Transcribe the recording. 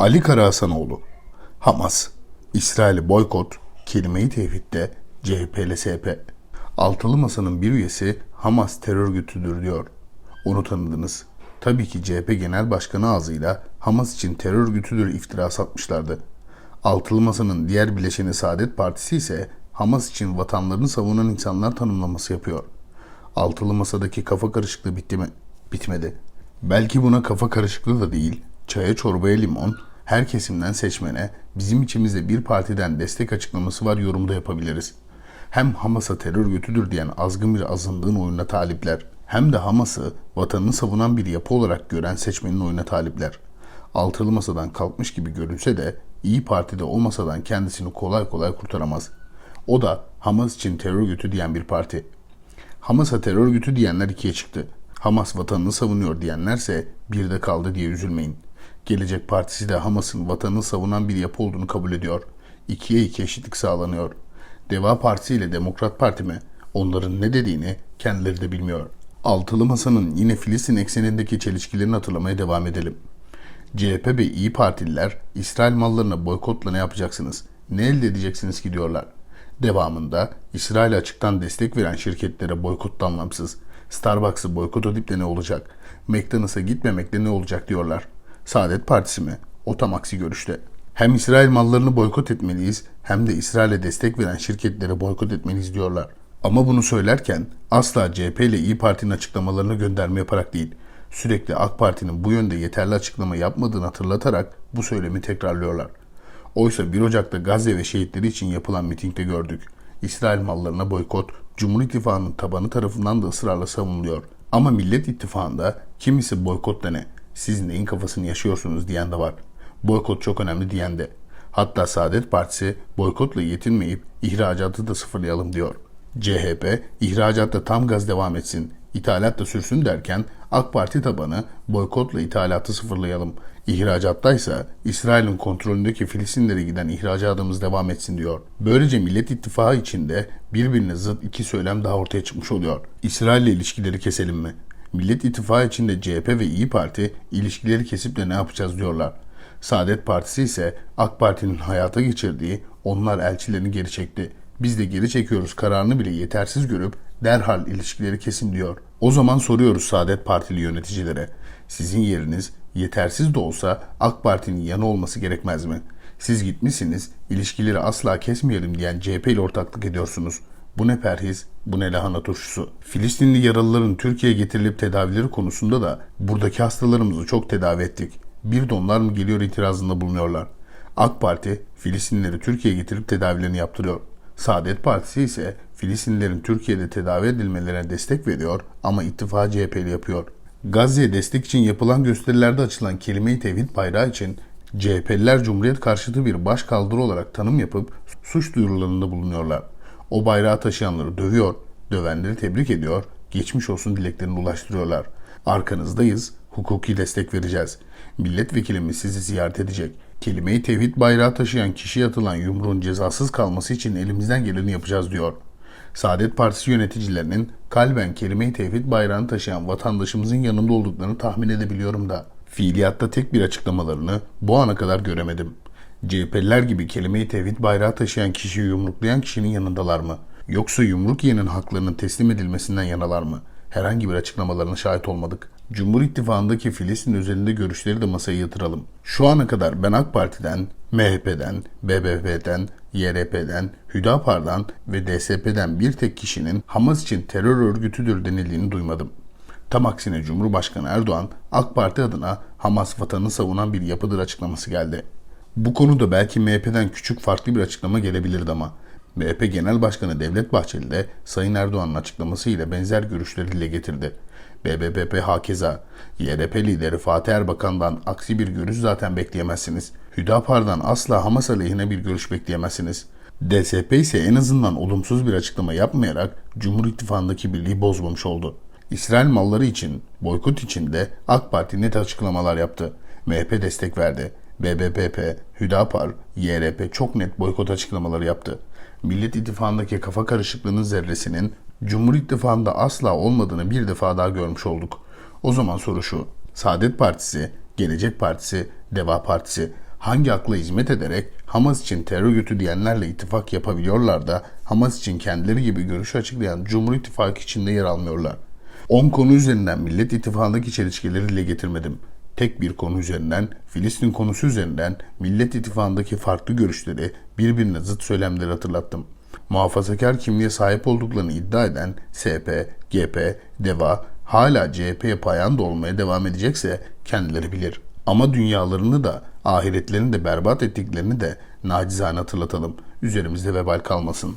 Ali Karahasanoğlu Hamas İsrail'i boykot Kelime-i Tevhid'de CHP ile SP Altılı Masa'nın bir üyesi Hamas terör örgütüdür diyor. Onu tanıdınız. Tabii ki CHP Genel Başkanı ağzıyla Hamas için terör örgütüdür iftirası atmışlardı. Altılı Masa'nın diğer bileşeni Saadet Partisi ise Hamas için vatanlarını savunan insanlar tanımlaması yapıyor. Altılı Masa'daki kafa karışıklığı bitti mi? Bitmedi. Belki buna kafa karışıklığı da değil, çaya çorbaya limon, her kesimden seçmene, bizim içimizde bir partiden destek açıklaması var yorumda yapabiliriz. Hem Hamas'a terör örgütüdür diyen azgın bir azınlığın oyuna talipler, hem de Hamas'ı vatanını savunan bir yapı olarak gören seçmenin oyuna talipler. Altılı masadan kalkmış gibi görünse de İyi Parti'de o masadan kendisini kolay kolay kurtaramaz. O da Hamas için terör örgütü diyen bir parti. Hamas'a terör örgütü diyenler ikiye çıktı. Hamas vatanını savunuyor diyenlerse bir de kaldı diye üzülmeyin. Gelecek Partisi de Hamas'ın vatanını savunan bir yapı olduğunu kabul ediyor. İkiye iki eşitlik sağlanıyor. Deva Partisi ile Demokrat Parti mi? Onların ne dediğini kendileri de bilmiyor. Altılı Masa'nın yine Filistin eksenindeki çelişkilerini hatırlamaya devam edelim. CHP ve İyi Partililer İsrail mallarına boykotla ne yapacaksınız? Ne elde edeceksiniz ki diyorlar. Devamında İsrail'e açıktan destek veren şirketlere boykot anlamsız. Starbucks'ı boykot edip de ne olacak? McDonald's'a gitmemekle ne olacak diyorlar. Saadet Partisi mi? O tam aksi görüşte. Hem İsrail mallarını boykot etmeliyiz hem de İsrail'e destek veren şirketlere boykot etmeliyiz diyorlar. Ama bunu söylerken asla CHP ile İyi Parti'nin açıklamalarını gönderme yaparak değil, sürekli AK Parti'nin bu yönde yeterli açıklama yapmadığını hatırlatarak bu söylemi tekrarlıyorlar. Oysa 1 Ocak'ta Gazze ve şehitleri için yapılan mitingde gördük. İsrail mallarına boykot, Cumhur İttifakı'nın tabanı tarafından da ısrarla savunuluyor. Ama Millet İttifakı'nda kimisi boykot da ne, siz neyin kafasını yaşıyorsunuz diyen de var. Boykot çok önemli diyen de. Hatta Saadet Partisi boykotla yetinmeyip ihracatı da sıfırlayalım diyor. CHP ihracatta tam gaz devam etsin, ithalat da sürsün derken AK Parti tabanı boykotla ithalatı sıfırlayalım. İhracattaysa İsrail'in kontrolündeki Filistinlere giden ihracatımız devam etsin diyor. Böylece Millet İttifakı içinde birbirine zıt iki söylem daha ortaya çıkmış oluyor. İsrail ile ilişkileri keselim mi? Millet İttifakı içinde CHP ve İyi Parti ilişkileri kesip de ne yapacağız diyorlar. Saadet Partisi ise AK Parti'nin hayata geçirdiği onlar elçilerini geri çekti. Biz de geri çekiyoruz kararını bile yetersiz görüp derhal ilişkileri kesin diyor. O zaman soruyoruz Saadet Partili yöneticilere. Sizin yeriniz yetersiz de olsa AK Parti'nin yanı olması gerekmez mi? Siz gitmişsiniz, ilişkileri asla kesmeyelim diyen CHP ile ortaklık ediyorsunuz. Bu ne perhiz, bu ne lahana turşusu. Filistinli yaralıların Türkiye'ye getirilip tedavileri konusunda da buradaki hastalarımızı çok tedavi ettik. Bir de onlar mı geliyor itirazında bulunuyorlar. AK Parti Filistinlileri Türkiye'ye getirip tedavilerini yaptırıyor. Saadet Partisi ise Filistinlilerin Türkiye'de tedavi edilmelerine destek veriyor ama ittifakı CHP'li yapıyor. Gazze'ye destek için yapılan gösterilerde açılan kelime-i tevhid bayrağı için CHP'liler Cumhuriyet karşıtı bir baş kaldırı olarak tanım yapıp suç duyurularında bulunuyorlar. O bayrağı taşıyanları dövüyor, dövenleri tebrik ediyor, geçmiş olsun dileklerini ulaştırıyorlar. Arkanızdayız, hukuki destek vereceğiz. Milletvekilimiz sizi ziyaret edecek. Kelime-i tevhid bayrağı taşıyan kişiye atılan yumruğun cezasız kalması için elimizden geleni yapacağız diyor. Saadet Partisi yöneticilerinin kalben kelime-i tevhid bayrağını taşıyan vatandaşımızın yanında olduklarını tahmin edebiliyorum da fiiliyatta tek bir açıklamalarını bu ana kadar göremedim. CHP'liler gibi kelime-i tevhid bayrağı taşıyan kişiyi yumruklayan kişinin yanındalar mı? Yoksa yumruk yiyenin haklarının teslim edilmesinden yanalar mı? Herhangi bir açıklamalarına şahit olmadık. Cumhur İttifakı'ndaki Filistin özelinde görüşleri de masaya yatıralım. Şu ana kadar ben AK Parti'den, MHP'den, BBP'den, YRP'den, Hüdapar'dan ve DSP'den bir tek kişinin Hamas için terör örgütüdür denildiğini duymadım. Tam aksine Cumhurbaşkanı Erdoğan AK Parti adına Hamas vatanını savunan bir yapıdır açıklaması geldi. Bu konuda belki MHP'den küçük farklı bir açıklama gelebilirdi ama MHP Genel Başkanı Devlet Bahçeli de Sayın Erdoğan'ın açıklaması ile benzer görüşleri dile getirdi. BBPP hakeza, YRP lideri Fatih Erbakan'dan aksi bir görüş zaten bekleyemezsiniz. Hüdapar'dan asla Hamas aleyhine bir görüş bekleyemezsiniz. DSP ise en azından olumsuz bir açıklama yapmayarak Cumhur İttifakı'ndaki birliği bozmamış oldu. İsrail malları için, boykot için de AK Parti net açıklamalar yaptı. MHP destek verdi. BBPP, Hüdapar, YRP çok net boykot açıklamaları yaptı. Millet İttifakı'ndaki kafa karışıklığının zerresinin Cumhur İttifakı'nda asla olmadığını bir defa daha görmüş olduk. O zaman soru şu. Saadet Partisi, Gelecek Partisi, Deva Partisi hangi akla hizmet ederek Hamas için terör örgütü diyenlerle ittifak yapabiliyorlar da Hamas için kendileri gibi görüşü açıklayan Cumhur İttifakı içinde yer almıyorlar. 10 konu üzerinden Millet İttifakı'ndaki çelişkileri dile getirmedim. Tek bir konu üzerinden, Filistin konusu üzerinden Millet İttifakı'ndaki farklı görüşleri birbirine zıt söylemleri hatırlattım. Muhafazakar kimliğe sahip olduklarını iddia eden SP, GP, DEVA hala CHP'ye payanda olmaya devam edecekse kendileri bilir. Ama dünyalarını da ahiretlerini de berbat ettiklerini de nacizane hatırlatalım. Üzerimizde vebal kalmasın.